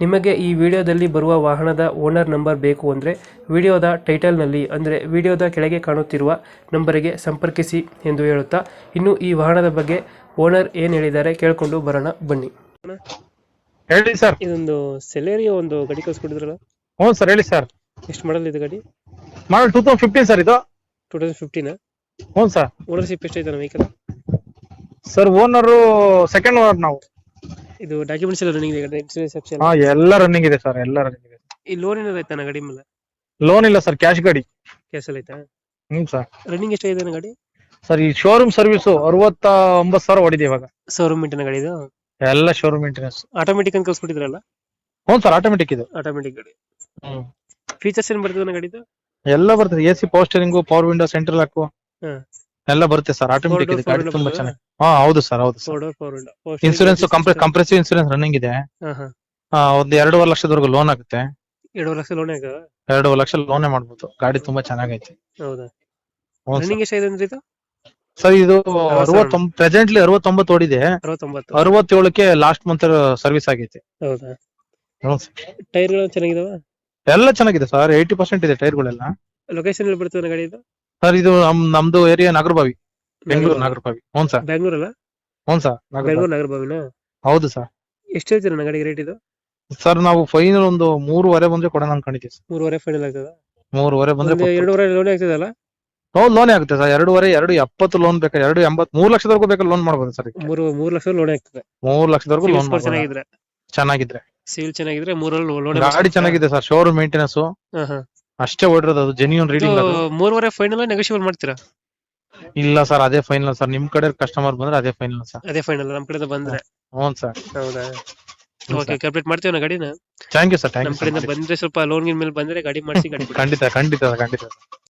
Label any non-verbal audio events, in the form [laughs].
ನಿಮಗೆ ಈ ವಿಡಿಯೋದಲ್ಲಿ ಬರುವ ವಾಹನದ ಓನರ್ ನಂಬರ್ ಬೇಕು ಅಂದರೆ ವಿಡಿಯೋದ ಟೈಟಲ್ನಲ್ಲಿ ಅಂದರೆ ವಿಡಿಯೋದ ಕೆಳಗೆ ಕಾಣುತ್ತಿರುವ ನಂಬರಿಗೆ ಸಂಪರ್ಕಿಸಿ ಎಂದು ಹೇಳುತ್ತಾ ಇನ್ನು ಈ ವಾಹನದ ಬಗ್ಗೆ ಓನರ್ ಏನು ಹೇಳಿದ್ದಾರೆ ಕೇಳಿಕೊಂಡು ಬರೋಣ ಬನ್ನಿ. ಹೇಳಿ ಸರ್. ಇದೊಂದು ಸೆಲೇರಿಯ ಒಂದು ಗಾಡಿ ಕಳ್ಸ್ಕೊಡಿದ್ರಲ್ಲ ಹ್ಞೂ ಸರ್ ಹೇಳಿ ಸರ್. ಎಷ್ಟು ಮಾಡಲ್ ಇದು ಗಾಡಿ? Model two thousand fifteen sir ಇದು. ಟೂ ತೌಸಂಡ್ ಫಿಫ್ಟೀನ್ ಹ್ಞೂ ಸರ್. ಓನರ್ಶಿಪ್ ಎಷ್ಟೈತೆ vehicle sir owner second owner ನಾವು. ಇದು ಡಾಕ್ಯುಮೆಂಟ್ಸ್ ಎಲ್ಲ ರನ್ನಿಂಗ್ ಇದೆ ಇನ್ಸೂರೆನ್ಸ್ ಆಪ್ಷನ್ ಹಾ ಎಲ್ಲ ರನ್ನಿಂಗ್ ಇದೆ ಸರ್ ಎಲ್ಲ ರನ್ನಿಂಗ್ ಇದೆ. ಈ ಲೋನ್ ಏನಾದ್ರು ಆಯ್ತಾನ ಗಾಡಿ ಮೇಲೆ? ಲೋನ್ ಇಲ್ಲ ಸರ್ ಕ್ಯಾಶ್ ಗಾಡಿ. ಅಲ್ಲಿ ಆಯ್ತಾ? ಹ್ಮ್ ಸರ್ ರನ್ನಿಂಗ್ ಎಷ್ಟಾಗಿದೆ ಗಾಡಿ? ಸರ್ ಈ ಶೋರೂಮ್ ಸರ್ವಿಸ್ ಅರವತ್ತ ಒಂಬತ್ತು ಸಾವಿರ ಹೊಡಿದೆ ಇವಾಗ. ಸಾವಿರ ಮೇಂಟೈನ್ ಗಾಡಿ ಇದು? ಎಲ್ಲ ಶೋರೂಮ್ ಮೇಂಟೆನೆನ್ಸ್ ಆಟೋಮೆಟಿಕ್ ಅಂತ ಕಳ್ಸ್ಕೊಟ್ಟಿದ್ರಲ್ಲ? ಹ್ಞೂ ಸರ್ ಆಟೋಮೆಟಿಕ್ ಇದು. ಆಟೋಮೆಟಿಕ್ ಗಾಡಿ. ಹ್ಮ್. ಫೀಚರ್ಸ್ ಏನ್ ಬರ್ತದೆ ಗಾಡಿದು? ಎಲ್ಲ ಬರ್ತದೆ A C power steering power window central ಹಾಕು ಹ್ಮ್. ಎಲ್ಲ ಬರುತ್ತೆ ಸರ್. ಆಟೋಮೆಟಿಕ್ ಇದೆ. ಗಾಡಿ ತುಂಬಾ ಚೆನ್ನಾಗಿ ಹಾ ಹೌದು ಸರ್ ಹೌದು four door four window insurance comprehensive insurance running ಇದೆ. ಒಂದು ಎರಡೂವರೆ ಲಕ್ಷದವರೆಗೂ ಲೋನ್ ಆಗುತ್ತೆ. ಎರಡೂವರೆ ಲಕ್ಷ ಲೋನ್ ಆಗ ಎರಡೂವರೆ ಲಕ್ಷ ಲೋನೇ ಮಾಡ್ಬೋದು. ಗಾಡಿ ತುಂಬಾ ಚೆನ್ನಾಗೈತೆ. ಹೌದಾ? ಸರ್. ರನ್ನಿಂಗ್ ಎಷ್ಟಾಗಿದೆ ಅಂದ್ರೆ ಇದು? ಸರ್ ಇದು ಸಾವಿರ. ಅರವತ್ತೊಂಬ ಪ್ರೆಸೆಂಟ್ಲಿ ಅರವತ್ತೊಂಬತ್ತು ಓಡಿದೆ. ಅರವತ್ತೊಂಬತ್ತು. ಅರವತ್ತೇಳಕ್ಕೆ ಲಾಸ್ಟ್ ಮಂತ್ ಸರ್ವಿಸ್ ಆಗೈತೆ. ಹೌದಾ. ಟೈರ್ಗಳು ಚೆನ್ನಾಗಿದಾವ? ಎಲ್ಲ ಚೆನ್ನಾಗಿದೆ ಸರ್. ಏಯ್ಟಿ ಪರ್ಸೆಂಟ್ ಇದೆ ಟೈರ್ಗಳೆಲ್ಲ ಲೊಕೇಶನ್ ಎಲ್ಲಿ ಬರ್ತದೆ ಗಾಡಿ ಇದು? ಸರ್ ಇದು ನಮ್ ನಮ್ದು ಏರಿಯಾ ನಾಗರಬಾವಿ. ಬೆಂಗಳೂರು ನಾಗರಬಾವಿ. ಹ್ಞೂ ಸರ್. ಬೆಂಗಳೂರಲ್ಲ? ಹ್ಞೂ ಸರ್ ಬೆಂಗಳೂರು ನಾಗರಬಾವಿನ? ಹೌದು ಸರ್. ಎಷ್ಟು ಹೇಳ್ತೀರ ನನ್ನ ಗಾಡಿಗೆ ರೇಟ್ ಇದು? ಸರ್ ನಾವು ಫೈನಲ್ ಒಂದು ಮೂರುವರೆ ಬಂದ್ರೆ ಕೊಡೋಣ ಅನ್ಕೊಂಡಿದ್ದೀವಿ ಸರ್. ಮೂರುವರೆ ಫೈನಲ್ ಆಗ್ತದ? ಮೂರುವರೆ ಬಂದ್ರೆ ಒಂದು ಎರಡೂವರೆ ಲೋನ್ ಆಗ್ತದಲ್ಲ? ಹೌದು ಲೋನ್ ಆಗುತ್ತೆ ಸರ್. ಎರಡೂವರೆ ಎರಡು ಎಪ್ಪತ್ತು ಲೋನ್ ಬೇಕಾ ಎರಡು ಎಂಬತ್ ಮೂರ್ ಲಕ್ಷದವರೆಗೂ ಬೇಕಾದ್ರೆ ಲೋನ್ ಮಾಡ್ಬೋದು ಸರ್ ಮೂರು ಮೂರು ಲಕ್ಷ ಲೋನ್ ಆಗ್ತದೆ. ಮೂರ್ ಲಕ್ಷದವರೆಗೂ ಲೋನ್ ಸ್ಕೋರ್ ಮಾಡ್ಬೋದು. ಚೆನ್ನಾಗಿದ್ರೆ. ಚೆನ್ನಾಗಿದ್ರೆ. ಸಿವಿಲ್ ಚೆನ್ನಾಗಿದ್ರೆ ಮೂರಲ್ಲಿ ಲೋನ್ ಗಾಡಿ ಚೆನ್ನಾಗಿದೆ ಸರ್. ಶೋರೂಮ್ ಮೇಂಟೆನೆನ್ಸ್ ಹಾ ಹಾ. ಅಷ್ಟೇ ಓಡಿರೋದು ಅದು ಜೆನ್ಯೂನ್ ರೀಡಿಂಗ್ ಅದು. ಮೂರುವರೆ ಫೈನಲ್ ನೆಗೋಷಿಯೇಬಲ್ ಮಾಡ್ತೀರಾ? ಇಲ್ಲ ಸರ್ ಅದೇ ಫೈನಲ್ ಸರ್ ನಿಮ್ ಕಡೆ ಕಸ್ಟಮರ್ ಬಂದ್ರೆ ಅದೇ ಫೈನಲ್ ಸರ್ ಅದೇ ಫೈನಲ್ ನಮ್ ಕಡೆ ಬಂದ್ರೆ. ಹ್ಞೂ ಸರ್ ಹೌದಾ? ಓಕೆ ಕಂಪ್ಲೀಟ್ ಮಾಡ್ತೀವಿ ನಾ ಗಾಡಿನ. ಥ್ಯಾಂಕ್ ಯು ಸರ್ ಥ್ಯಾಂಕ್ ನಮ್ ಯು ಕಡೆಯಿಂದ ಬಂದ್ರೆ ಸ್ವಲ್ಪ ಲೋನ್ ಗಿನ್ ಮೇಲೆ ಬಂದ್ರೆ ಗಾಡಿ ಮಾಡಿಸಿ ಗಾಡಿ [laughs] ಕೊಡಿ. ಖಂಡಿತ ಖಂಡಿತ ಖಂಡಿತ